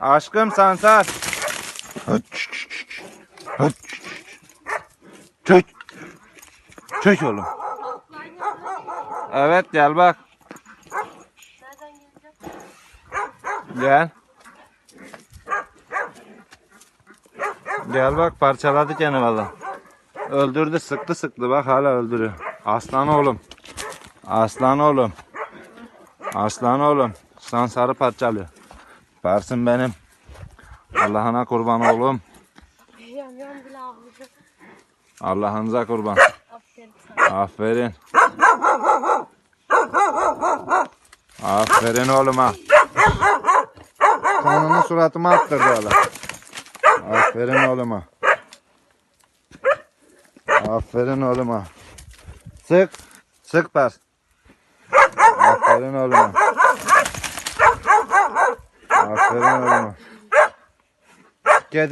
Aşkım Sansar. Çök. Çök oğlum. Evet gel bak. Gel. Gel bak parçaladı gene valla. Öldürdü sıktı sıktı bak hala öldürüyor. Aslan oğlum. Aslan oğlum. Aslan oğlum. Sansarı parçalıyor. Parsın benim. Allah'ına kurban oğlum. Yam yam bile ağlıyor. Allah'ınıza kurban. Aferin sana. Aferin. Aferin oğluma. Kanını suratıma attırdı oğlum. Aferin oğluma. Aferin oğluma. Sık. Sık pers. Aferin oğluma. Aferin oğluma. Kedi.